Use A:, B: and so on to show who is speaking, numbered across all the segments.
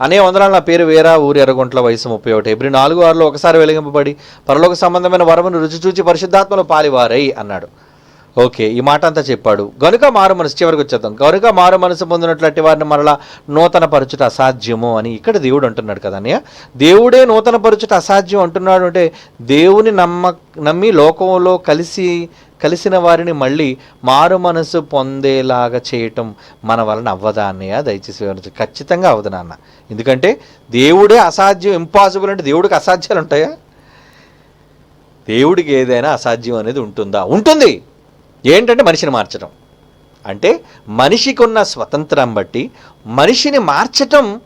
A: అనే వందనాలు నా పేరు వేరా ఊరి ఎరగుంట్ల వయసు ముప్పై ఒకటి. ఎబ్రి నాలుగు ఆరులో ఒకసారి వెలిగింపబడి పరలోక సంబంధమైన వరమును రుచి చూచి పరిశుద్ధాత్మలో పాలివారై అన్నాడు. ఓకే ఈ మాట అంతా చెప్పాడు. గనుక మారు మనసు చివరికి వచ్చేద్దాం. గనుక మారు మనసు పొందినట్లట్టి వారిని మరలా నూతన పరచుట అసాధ్యము అని ఇక్కడ దేవుడు అంటున్నాడు కదా అన్నయ్య? దేవుడే నూతన పరచుట అసాధ్యం అంటున్నాడు అంటే దేవుని నమ్మ నమ్మి లోకంలో కలిసి కలిసిన వారిని మళ్ళీ మారు మనసు పొందేలాగా చేయటం మన వలన అవ్వదా అన్నయ్య? దయచేసి వివరించు. ఖచ్చితంగా అవ్వదు నాన్న. ఎందుకంటే దేవుడే అసాధ్యం ఇంపాసిబుల్ అంటే దేవుడికి అసాధ్యాలు ఉంటాయా? దేవుడికి ఏదైనా అసాధ్యం అనేది ఉంటుందా? ఉంటుంది. ఏంటంటే మనిషిని మార్చడం అంటే మనిషికి ఉన్న స్వతంత్రం బట్టి మనిషిని మార్చటం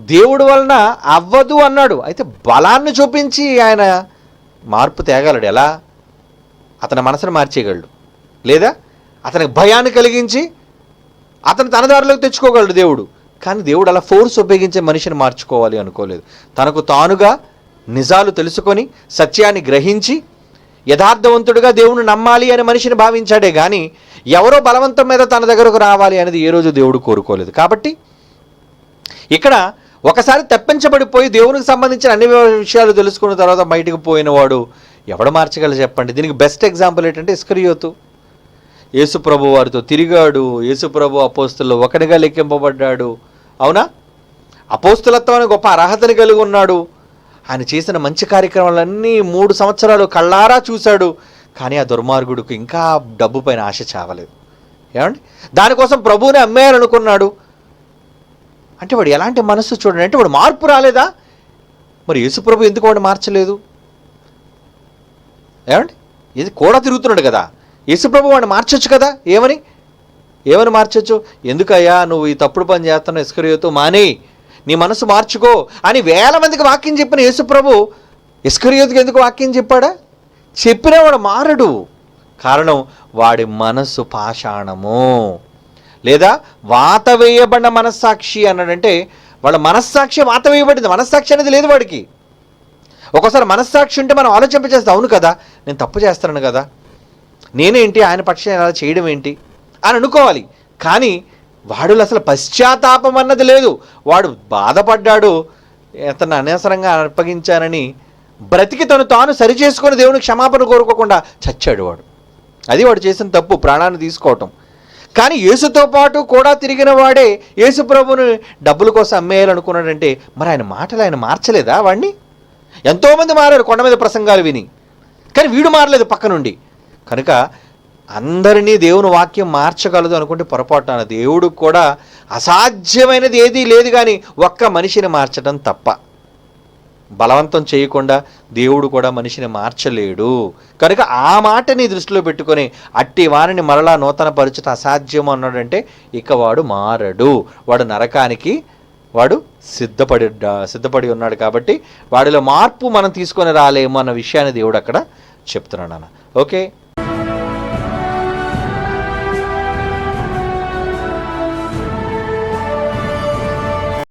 A: దేవుడు వలన అవ్వదు అన్నాడు. అయితే బలాన్ని చూపించి ఆయన మార్పు తేగలడు. ఎలా? అతని మనసును మార్చేయగలడు. లేదా అతనికి భయాన్ని కలిగించి అతను తన దారిలోకి తెచ్చుకోగలడు దేవుడు. కానీ దేవుడు అలా ఫోర్స్ ఉపయోగించే మనిషిని మార్చుకోవాలి అనుకోలేదు. తనకు తానుగా నిజాలు తెలుసుకొని సత్యాన్ని గ్రహించి యథార్థవంతుడిగా దేవుని నమ్మాలి అని మనిషిని భావించాడే కానీ ఎవరో బలవంతం మీద తన దగ్గరకు రావాలి అనేది ఏ రోజు దేవుడు కోరుకోలేదు. కాబట్టి ఇక్కడ ఒకసారి తెప్పించబడిపోయి దేవునికి సంబంధించిన అన్ని విషయాలు తెలుసుకున్న తర్వాత బయటకు పోయినవాడు ఎవడు మార్చగల చెప్పండి. దీనికి బెస్ట్ ఎగ్జాంపుల్ ఏంటంటే ఇస్కరియోతు. యేసుప్రభు వారితో తిరిగాడు. యేసుప్రభు అపోస్తుల్లో ఒకటిగా లెక్కింపబడ్డాడు. అవునా? అపోస్తులత్వం గొప్ప అర్హతని కలిగి ఉన్నాడు. ఆయన చేసిన మంచి కార్యక్రమాలన్నీ మూడు సంవత్సరాలు కళ్ళారా చూశాడు. కానీ ఆ దుర్మార్గుడికి ఇంకా డబ్బు పైన ఆశ చావలేదు. ఏమండి? దానికోసం ప్రభువుని అమ్మేయాలనుకున్నాడు. అంటే వాడు ఎలాంటి మనస్సు చూడండి. అంటే వాడు మార్పు రాలేదా? మరి యేసుప్రభు ఎందుకు వాడు మార్చలేదు? ఏమండి? ఇది కూడా తిరుగుతున్నాడు కదా. యేసుప్రభు వాడిని మార్చొచ్చు కదా? ఏమని? ఏమని మార్చొచ్చు? ఎందుకయ్యా నువ్వు ఈ తప్పుడు పని చేస్తున్నావు ఇస్కరియోతో? మానే నీ మనసు మార్చుకో అని వేల మందికి వాక్యం చెప్పిన యేసుప్రభు ఇస్కరియోతుకి ఎందుకు వాక్యం చెప్పాడా? చెప్పినా వాడు మారడు. కారణం వాడి మనస్సు పాషాణము. లేదా వాత వేయబడిన మనస్సాక్షి అన్నాడంటే వాళ్ళ మనస్సాక్షి వాత వేయబడింది. మనస్సాక్షి అనేది లేదు వాడికి. ఒకసారి మనస్సాక్షి ఉంటే మనం ఆలోచింపజేస్తే అవును కదా నేను తప్పు చేస్తున్నాను కదా. నేనేంటి ఆయన పక్షం అలా చేయడం ఏంటి అని అనుకోవాలి. కానీ వాడు అసలు పశ్చాత్తాపం అన్నది లేదు. వాడు బాధపడ్డాడు అతను అనవసరంగా అప్పగించానని బ్రతికి తను తాను సరిచేసుకొని దేవుని క్షమాపణ కోరుకోకుండా చచ్చాడు వాడు. అది వాడు చేసిన తప్పు ప్రాణాన్ని తీసుకోవటం. కానీ యేసుతో పాటు కూడా తిరిగిన వాడే యేసు ప్రభుని డబ్బుల కోసం అమ్మేయాలనుకున్నాడంటే మరి ఆయన మాటలు ఆయన మార్చలేదా వాడిని ఎంతోమంది మారారు కొండ మీద ప్రసంగాలు విని. కానీ వీడు మారలేదు పక్క నుండి. కనుక అందరినీ దేవుని వాక్యం మార్చగలదు అనుకుంటే పొరపాటున దేవుడు కూడా అసాధ్యమైనది ఏదీ లేదు కానీ ఒక్క మనిషిని మార్చడం తప్ప. బలవంతం చేయకుండా దేవుడు కూడా మనిషిని మార్చలేడు. కనుక ఆ మాటని దృష్టిలో పెట్టుకొని అట్టి వారిని మరలా నూతన పరచుట అసాధ్యం అన్నాడంటే ఇక వాడు మారడు. వాడు నరకానికి వాడు సిద్ధపడి సిద్ధపడి ఉన్నాడు కాబట్టి వాడిలో మార్పు మనం తీసుకొని రాలేము అన్న విషయాన్ని దేవుడు అక్కడ చెప్తున్నాడు అన్న ఓకే?